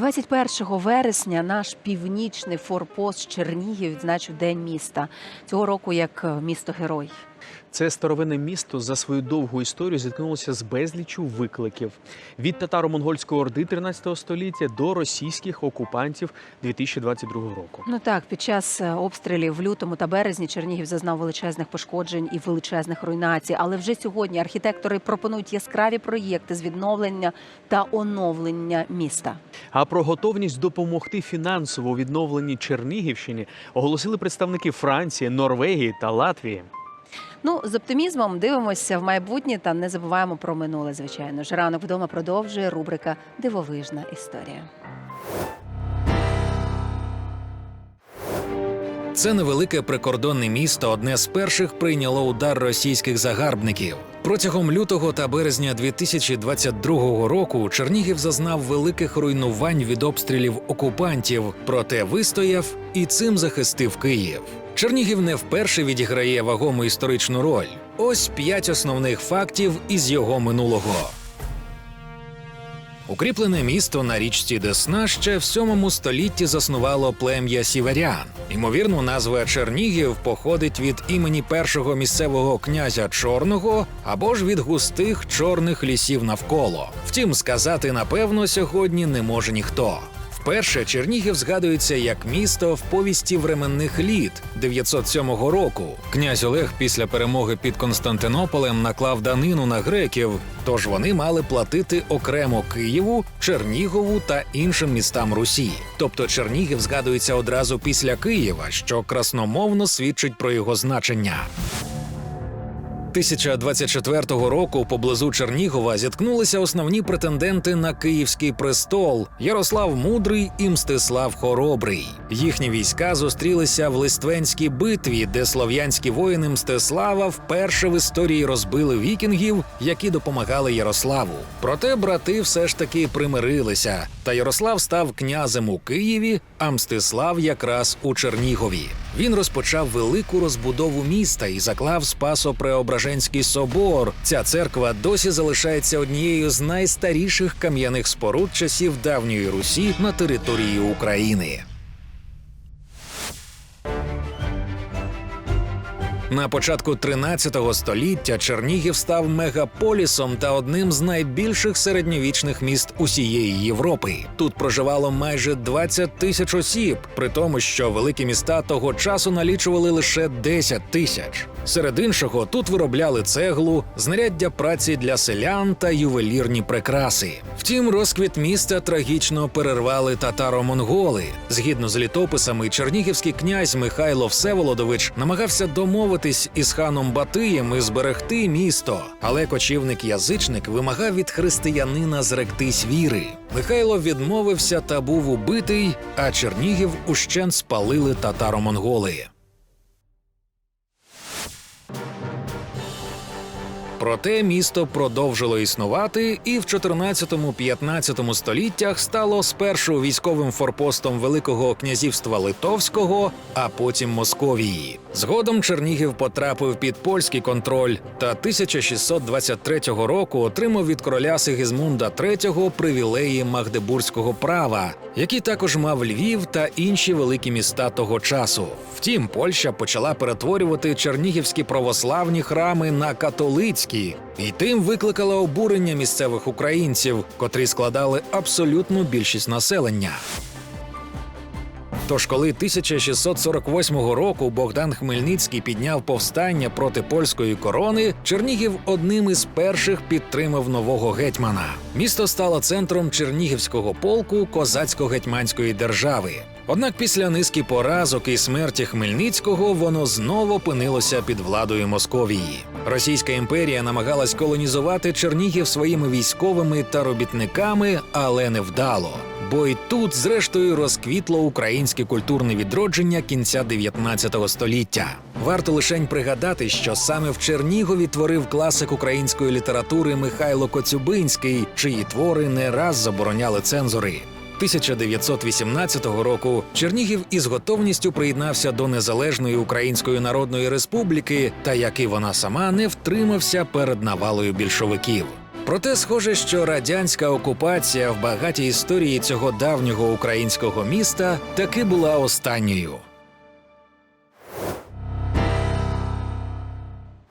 21 вересня наш північний форпост Чернігів відзначив День міста цього року як місто герой. Це старовинне місто за свою довгу історію зіткнулося з безліччю викликів від татаро-монгольської орди 13 століття до російських окупантів 2022 року. Ну так, під час е, обстрілів в лютому та березні Чернігів зазнав величезних пошкоджень і величезних руйнацій. Але вже сьогодні архітектори пропонують яскраві проєкти з відновлення та оновлення міста. А про готовність допомогти фінансово у відновленні Чернігівщині оголосили представники Франції, Норвегії та Латвії. Ну, з оптимізмом дивимося в майбутнє та не забуваємо про минуле. Звичайно ж, ранок вдома продовжує рубрика Дивовижна історія. Це невелике прикордонне місто одне з перших прийняло удар російських загарбників. Протягом лютого та березня 2022 року Чернігів зазнав великих руйнувань від обстрілів окупантів, проте вистояв і цим захистив Київ. Чернігів не вперше відіграє вагому історичну роль. Ось п'ять основних фактів із його минулого. Укріплене місто на річці Десна ще в 7 столітті заснувало плем'я сіверян. Ймовірно, назва Чернігів походить від імені першого місцевого князя Чорного або ж від густих чорних лісів навколо. Втім, сказати напевно сьогодні не може ніхто. Вперше Чернігів згадується як місто в повісті временних літ 907 року. Князь Олег після перемоги під Константинополем наклав данину на греків, тож вони мали платити окремо Києву, Чернігову та іншим містам Русі. Тобто Чернігів згадується одразу після Києва, що красномовно свідчить про його значення. 1024 року поблизу Чернігова зіткнулися основні претенденти на київський престол Ярослав Мудрий і Мстислав Хоробрий. Їхні війська зустрілися в Лиственській битві, де слов'янські воїни Мстислава вперше в історії розбили вікінгів, які допомагали Ярославу. Проте брати все ж таки примирилися, та Ярослав став князем у Києві, а Мстислав якраз у Чернігові. Він розпочав велику розбудову міста і заклав Спасо-Преображенський собор. Ця церква досі залишається однією з найстаріших кам'яних споруд часів давньої Русі на території України. На початку 13 століття Чернігів став мегаполісом та одним з найбільших середньовічних міст усієї Європи. Тут проживало майже 20 тисяч осіб, при тому, що великі міста того часу налічували лише 10 тисяч. Серед іншого, тут виробляли цеглу, знаряддя праці для селян та ювелірні прикраси. Втім, розквіт міста трагічно перервали татаро-монголи. Згідно з літописами, чернігівський князь Михайло Всеволодович намагався домовитись із ханом Батиєм і зберегти місто, але кочівник-язичник вимагав від християнина зректись віри. Михайло відмовився та був убитий, а Чернігів ущен спалили татаро-монголи. Проте місто продовжило існувати і в 14-15 століттях стало спершу військовим форпостом Великого князівства Литовського, а потім Московії. Згодом Чернігів потрапив під польський контроль та 1623 року отримав від короля Сигізмунда III привілеї Магдебурзького права, який також мав Львів та інші великі міста того часу. Втім, Польща почала перетворювати чернігівські православні храми на католицькі, і тим викликала обурення місцевих українців, котрі складали абсолютну більшість населення. Тож, коли 1648 року Богдан Хмельницький підняв повстання проти польської корони, Чернігів одним із перших підтримав нового гетьмана. Місто стало центром Чернігівського полку козацько-гетьманської держави. Однак після низки поразок і смерті Хмельницького воно знову опинилося під владою Московії. Російська імперія намагалась колонізувати Чернігів своїми військовими та робітниками, але не вдало. Бо й тут, зрештою, розквітло українське культурне відродження кінця 19 століття. Варто лишень пригадати, що саме в Чернігові творив класик української літератури Михайло Коцюбинський, чиї твори не раз забороняли цензори. 1918 року Чернігів із готовністю приєднався до незалежної Української Народної Республіки, та як і вона сама не втримався перед навалою більшовиків. Проте схоже, що радянська окупація в багатій історії цього давнього українського міста таки була останньою.